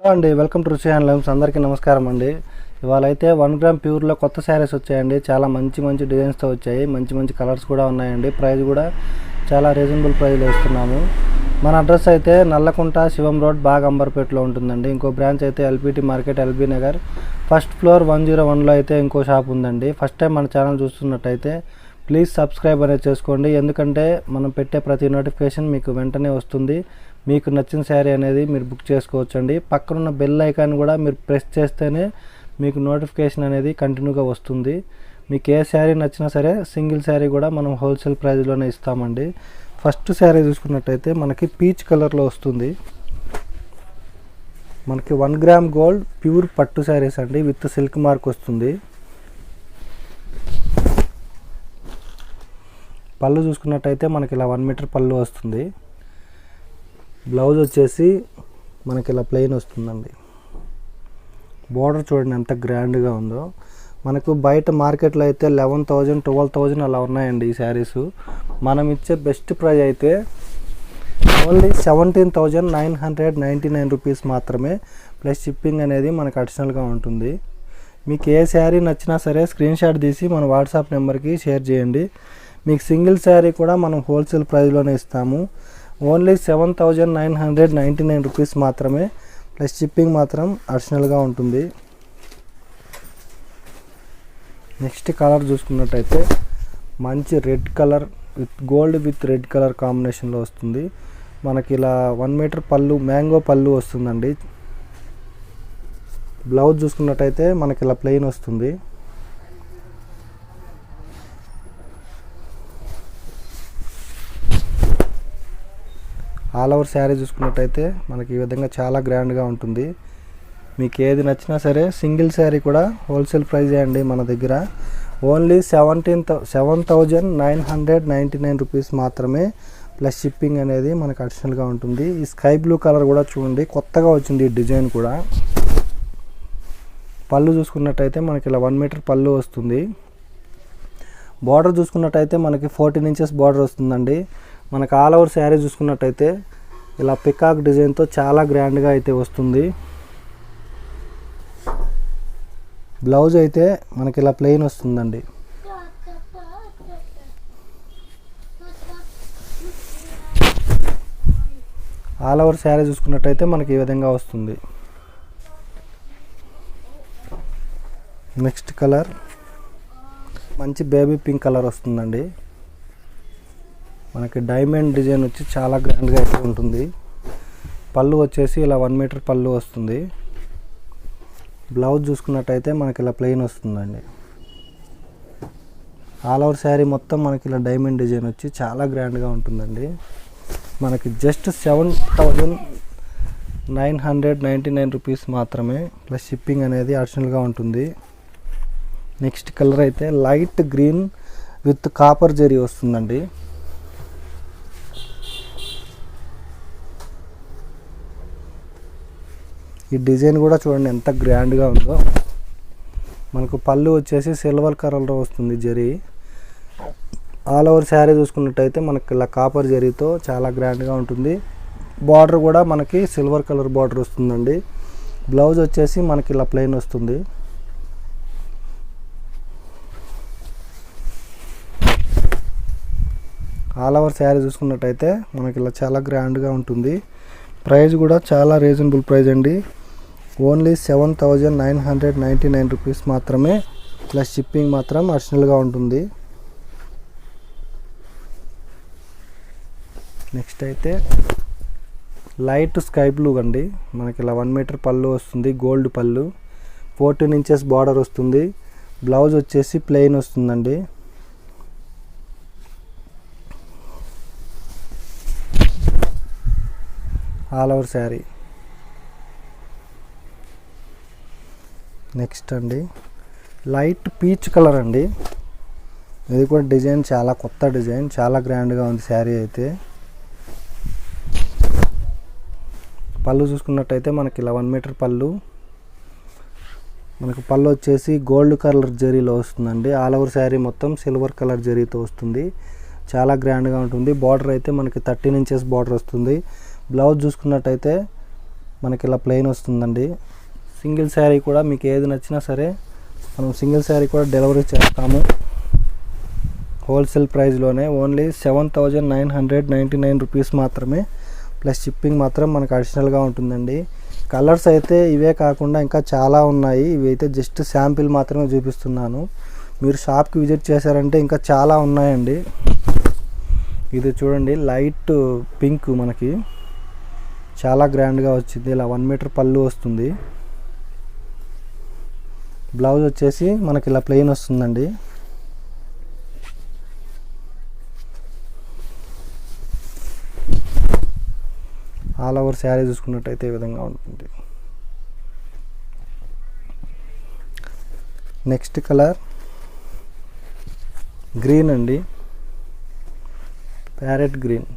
Hello అండి welcome to రుచి handlooms అందరికీ నమస్కారం అండి. ఇవాళ అయితే వన్ గ్రామ్ ప్యూర్లో కొత్త శారీస్ వచ్చాయండి. చాలా మంచి మంచి డిజైన్స్తో వచ్చాయి. మంచి మంచి కలర్స్ కూడా ఉన్నాయండి. ప్రైస్ కూడా చాలా రీజనబుల్ ప్రైస్లో ఇస్తున్నాము. మన అడ్రస్ అయితే నల్లకుంట శివం రోడ్ బాగ్ అంబర్పేటలో ఉంటుందండి. ఇంకో బ్రాంచ్ అయితే LPT market LB Nagar. First floor one zero వన్లో అయితే ఇంకో షాప్ ఉందండి. ఫస్ట్ టైం మన ఛానల్ చూస్తున్నట్టయితే ప్లీజ్ సబ్స్క్రైబ్ అనేది చేసుకోండి. ఎందుకంటే మనం పెట్టే ప్రతి నోటిఫికేషన్ మీకు వెంటనే వస్తుంది. మీకు నచ్చిన శారీ అనేది మీరు బుక్ చేసుకోవచ్చు అండి పక్కనున్న బెల్ ఐకాన్ కూడా మీరు ప్రెస్ చేస్తేనే మీకు నోటిఫికేషన్ అనేది కంటిన్యూగా వస్తుంది. మీకు ఏ శారీ నచ్చినా సరే సింగిల్ శారీ కూడా మనం హోల్సేల్ ప్రైస్లోనే ఇస్తామండి. ఫస్ట్ శారీ చూసుకున్నట్టయితే మనకి పీచ్ కలర్లో వస్తుంది. మనకి వన్ గ్రామ్ గోల్డ్ ప్యూర్ పట్టు శారీస్ అండి విత్ సిల్క్ మార్క్ వస్తుంది. పళ్ళు చూసుకున్నట్టయితే మనకి ఇలా వన్ మీటర్ పళ్ళు వస్తుంది. బ్లౌజ్ వచ్చేసి మనకి ఇలా ప్లెయిన్ వస్తుందండి. బోర్డర్ చూడండి ఎంత గ్రాండ్గా ఉందో. మనకు బయట మార్కెట్లో అయితే లెవెన్ థౌజండ్ ట్వెల్వ్ థౌజండ్ అలా ఉన్నాయండి ఈ శారీస్ మనం ఇచ్చే బెస్ట్ ప్రైస్ అయితే only seventeen thousand nine hundred ninety nine rupees మాత్రమే. ప్లస్ షిప్పింగ్ అనేది మనకు అడిషనల్గా ఉంటుంది. మీకు ఏ శారీ నచ్చినా సరే స్క్రీన్ షాట్ తీసి మన వాట్సాప్ నెంబర్కి షేర్ చేయండి. మీకు సింగిల్ శారీ కూడా మనం హోల్సేల్ ప్రైస్లోనే ఇస్తాము. Only seven thousand nine hundred ninety nine rupees మాత్రమే ప్లస్ షిప్పింగ్ మాత్రం అడిషనల్గా ఉంటుంది. నెక్స్ట్ కలర్ చూసుకున్నట్టయితే మంచి red colour with gold with red colour కాంబినేషన్లో వస్తుంది. మనకి ఇలా వన్ మీటర్ పళ్ళు మ్యాంగో పళ్ళు వస్తుందండి. బ్లౌజ్ చూసుకున్నట్టయితే మనకి ఇలా ప్లెయిన్ వస్తుంది. ఆల్ ఓవర్ శారీ చూసుకున్నట్టయితే మనకి ఈ విధంగా చాలా గ్రాండ్గా ఉంటుంది. మీకు ఏది నచ్చినా సరే సింగిల్ శారీ కూడా హోల్సేల్ ప్రైజే అండి మన దగ్గర. Only seventeen seven thousand nine hundred ninety nine rupees మాత్రమే ప్లస్ షిప్పింగ్ అనేది మనకు అడిషనల్గా ఉంటుంది. ఈ స్కై బ్లూ కలర్ కూడా చూడండి కొత్తగా వచ్చింది ఈ డిజైన్ కూడా. పళ్ళు చూసుకున్నట్టయితే మనకి ఇలా వన్ మీటర్ పళ్ళు వస్తుంది. బార్డర్ చూసుకున్నట్టయితే మనకి ఫోర్టీన్ ఇంచెస్ బార్డర్ వస్తుందండి. మనకు ఆల్ ఓవర్ శారీ చూసుకున్నట్టయితే ఇలా పికాక్ డిజైన్తో చాలా గ్రాండ్గా అయితే వస్తుంది. బ్లౌజ్ అయితే మనకి ఇలా ప్లెయిన్ వస్తుందండి. ఆల్ ఓవర్ శారీ చూసుకున్నట్టయితే మనకి ఈ విధంగా వస్తుంది. నెక్స్ట్ కలర్ మంచి బేబీ పింక్ కలర్ వస్తుందండి. మనకి డైమండ్ డిజైన్ వచ్చి చాలా గ్రాండ్గా అయితే ఉంటుంది. పళ్ళు వచ్చేసి ఇలా వన్ మీటర్ పళ్ళు వస్తుంది. బ్లౌజ్ చూసుకున్నట్టయితే మనకి ఇలా ప్లెయిన్ వస్తుందండి. ఆల్ ఓవర్ శారీ మొత్తం మనకి ఇలా డైమండ్ డిజైన్ వచ్చి చాలా గ్రాండ్గా ఉంటుందండి. మనకి just seven thousand nine hundred ninety nine rupees మాత్రమే ప్లస్ షిప్పింగ్ అనేది అడిషనల్గా ఉంటుంది. నెక్స్ట్ కలర్ అయితే light green with copper zari వస్తుందండి. ఈ డిజైన్ కూడా చూడండి ఎంత గ్రాండ్గా ఉందో. మనకు పళ్ళు వచ్చేసి సిల్వర్ కలర్లో వస్తుంది జరీ. ఆల్ ఓవర్ శారీ చూసుకున్నట్టయితే మనకి ఇలా కాపర్ జరీతో చాలా గ్రాండ్గా ఉంటుంది. బార్డర్ కూడా మనకి సిల్వర్ కలర్ బార్డర్ వస్తుందండి. బ్లౌజ్ వచ్చేసి మనకి ఇలా ప్లెయిన్ వస్తుంది. ఆల్ ఓవర్ శారీ చూసుకున్నట్టయితే మనకి ఇలా చాలా గ్రాండ్గా ఉంటుంది. ప్రైస్ కూడా చాలా రీజనబుల్ ప్రైస్ అండి. Only seven thousand nine hundred ninety nine rupees మాత్రమే ప్లస్ షిప్పింగ్ మాత్రం అడిషనల్గా ఉంటుంది. నెక్స్ట్ అయితే లైట్ స్కై బ్లూ అండి. మనకి ఇలా వన్ మీటర్ పళ్ళు వస్తుంది గోల్డ్ పళ్ళు. ఫోర్టీన్ ఇంచెస్ బార్డర్ వస్తుంది. బ్లౌజ్ వచ్చేసి ప్లెయిన్ వస్తుందండి. All over sari. నెక్స్ట్ అండి. లైట్ పీచ్ కలర్ అండి. ఇది కూడా డిజైన్ చాలా కొత్త డిజైన్ చాలా గ్రాండ్గా ఉంది శారీ అయితే. పళ్ళు చూసుకున్నట్టయితే మనకి ఇలా వన్ మీటర్ పళ్ళు. మనకు పళ్ళు వచ్చేసి గోల్డ్ కలర్ జరీలో వస్తుందండి. ఆల్ ఓవర్ శారీ మొత్తం సిల్వర్ కలర్ జరీతో వస్తుంది. చాలా గ్రాండ్గా ఉంటుంది. బార్డర్ అయితే మనకి థర్టీన్ ఇంచెస్ బార్డర్ వస్తుంది. బ్లౌజ్ చూసుకున్నట్టయితే మనకి ఇలా ప్లెయిన్ వస్తుందండి. సింగిల్ శారీ కూడా మీకు ఏది నచ్చినా సరే మనం సింగిల్ శారీ కూడా డెలివరీ చేస్తాము. Wholesale ప్రైస్లోనే only seven thousand nine hundred ninety nine rupees మాత్రమే. ప్లస్ షిప్పింగ్ మాత్రం మనకు అడిషనల్గా ఉంటుందండి. కలర్స్ అయితే ఇవే కాకుండా ఇంకా చాలా ఉన్నాయి. ఇవి అయితే జస్ట్ శాంపిల్ మాత్రమే చూపిస్తున్నాను. మీరు షాప్కి విజిట్ చేశారంటే ఇంకా చాలా ఉన్నాయండి. ఇది చూడండి లైట్ పింక్ మనకి. చాలా గ్రాండ్గా వచ్చింది. ఇలా వన్ మీటర్ పళ్ళు వస్తుంది. బ్లౌజ్ వచ్చేసి మనకి ఇలా ప్లెయిన్ వస్తుందండి. ఆల్ ఓవర్ శారీ చూసుకున్నట్టయితే ఈ విధంగా ఉంటుంది. నెక్స్ట్ కలర్ గ్రీన్ అండి. Parrot green.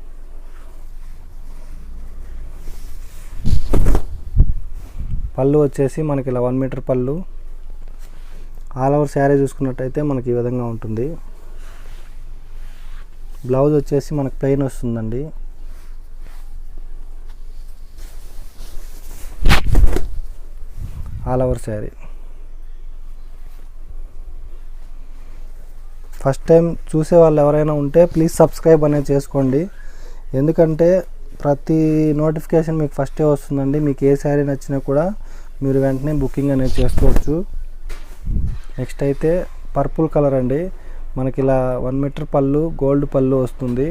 పళ్ళు వచ్చేసి మనకి ఇలా వన్ మీటర్ పళ్ళు ఆల్ ఓవర్ శారీ చూసుకున్నట్టయితే మనకి ఈ విధంగా ఉంటుంది. బ్లౌజ్ వచ్చేసి మనకు ప్లెయిన్ వస్తుందండి. All over sari. First time చూసే వాళ్ళు ఎవరైనా ఉంటే ప్లీజ్ సబ్స్క్రైబ్ అనేది చేసుకోండి. ఎందుకంటే ప్రతి నోటిఫికేషన్ మీకు ఫస్టే వస్తుందండి. మీకు ఏ శారీ నచ్చినా కూడా మీరు వెంటనే బుకింగ్ అనేది చేసుకోవచ్చు. నెక్స్ట్ అయితే పర్పుల్ కలర్ అండి. మనకి ఇలా వన్ మీటర్ పళ్ళు గోల్డ్ పళ్ళు వస్తుంది.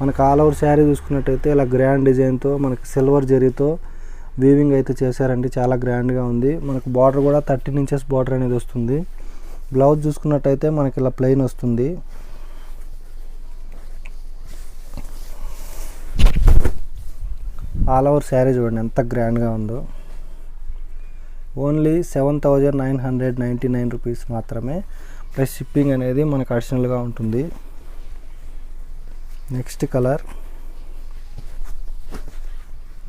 మనకి ఆల్ ఓవర్ శారీ చూసుకున్నట్టయితే ఇలా గ్రాండ్ డిజైన్తో మనకి సిల్వర్ జరీతో వీవింగ్ అయితే చేశారండి. చాలా గ్రాండ్గా ఉంది. మనకు బార్డర్ కూడా థర్టీన్ ఇంచెస్ బార్డర్ అనేది వస్తుంది. బ్లౌజ్ చూసుకున్నట్టయితే మనకి ఇలా ప్లెయిన్ వస్తుంది. ఆల్ ఓవర్ శారీ చూడండి ఎంత గ్రాండ్గా ఉందో. Only seven thousand nine hundred ninety nine rupees మాత్రమే. ప్లస్ షిప్పింగ్ అనేది మనకు అడిషనల్గా ఉంటుంది. Next colour.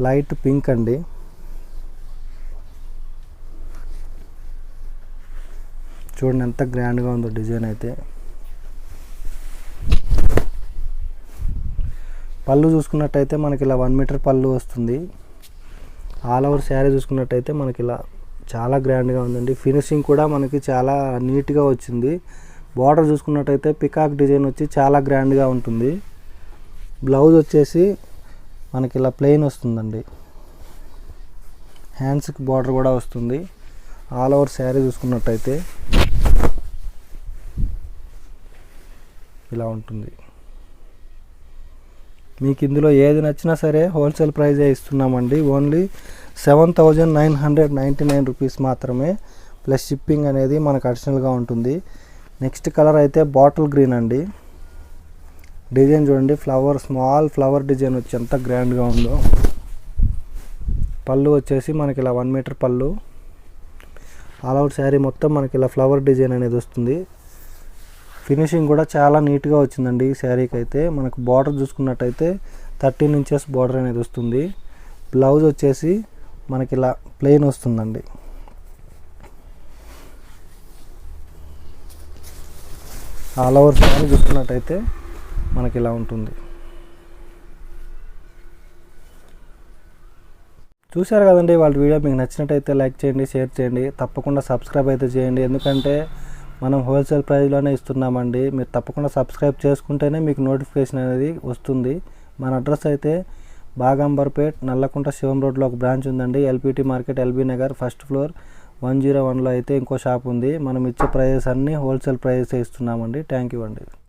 లైట్ పింక్ అండి. చూడండి ఎంత గ్రాండ్గా ఉందో డిజైన్ అయితే. పళ్ళు చూసుకున్నట్టయితే మనకి ఇలా వన్ మీటర్ పళ్ళు వస్తుంది. ఆల్ ఓవర్ శారీ చూసుకున్నట్టయితే మనకి ఇలా చాలా గ్రాండ్గా ఉందండి. ఫినిషింగ్ కూడా మనకి చాలా నీట్గా వచ్చింది. బార్డర్ చూసుకున్నట్టయితే పికాక్ డిజైన్ వచ్చి చాలా గ్రాండ్గా ఉంటుంది. బ్లౌజ్ వచ్చేసి మనకి ఇలా ప్లెయిన్ వస్తుందండి. హ్యాండ్స్కి బార్డర్ కూడా వస్తుంది. ఆల్ ఓవర్ శారీ చూసుకున్నట్టయితే ఇలా ఉంటుంది. మీకు ఇందులో ఏది నచ్చినా సరే హోల్సేల్ ప్రైజే ఇస్తున్నామండి. Only seven thousand nine hundred ninety nine rupees మాత్రమే ప్లస్ షిప్పింగ్ అనేది మనకు అడిషనల్గా ఉంటుంది. నెక్స్ట్ కలర్ అయితే బాటిల్ గ్రీన్ అండి. డిజైన్ చూడండి ఫ్లవర్ స్మాల్ ఫ్లవర్ డిజైన్ వచ్చి ఎంత గ్రాండ్గా ఉందో. పళ్ళు వచ్చేసి మనకి ఇలా వన్ మీటర్ పళ్ళు. ఆల్ అవుట్ శారీ మొత్తం మనకి ఇలా ఫ్లవర్ డిజైన్ అనేది వస్తుంది. ఫినిషింగ్ కూడా చాలా నీట్గా వచ్చిందండి ఈ శారీకి అయితే మనకు బార్డర్ చూసుకున్నట్టయితే థర్టీన్ ఇంచెస్ బార్డర్ అనేది వస్తుంది. బ్లౌజ్ వచ్చేసి మనకి ఇలా ప్లెయిన్ వస్తుందండి. ఆల్ ఓవర్ ఫ్యాన్ చూసుకున్నట్టయితే మనకి ఇలా ఉంటుంది. చూశారు కదండి వాళ్ళ వీడియో మీకు నచ్చినట్టయితే లైక్ చేయండి షేర్ చేయండి తప్పకుండా సబ్స్క్రైబ్ అయితే చేయండి. ఎందుకంటే మనం హోల్సేల్ ప్రైస్లోనే ఇస్తున్నామండి. మీరు తప్పకుండా సబ్స్క్రైబ్ చేసుకుంటేనే మీకు నోటిఫికేషన్ అనేది వస్తుంది. మన అడ్రస్ అయితే బాగంబర్పేట్ నల్లకుంట శివం రోడ్లో ఒక బ్రాంచ్ ఉందండి. LPT market LB Nagar first floor. One zero వన్లో అయితే ఇంకో షాప్ ఉంది. మనం ఇచ్చే ప్రైజెస్ అన్నీ హోల్సేల్ ప్రైజెస్ ఇస్తున్నామండి. థ్యాంక్ యూ అండి.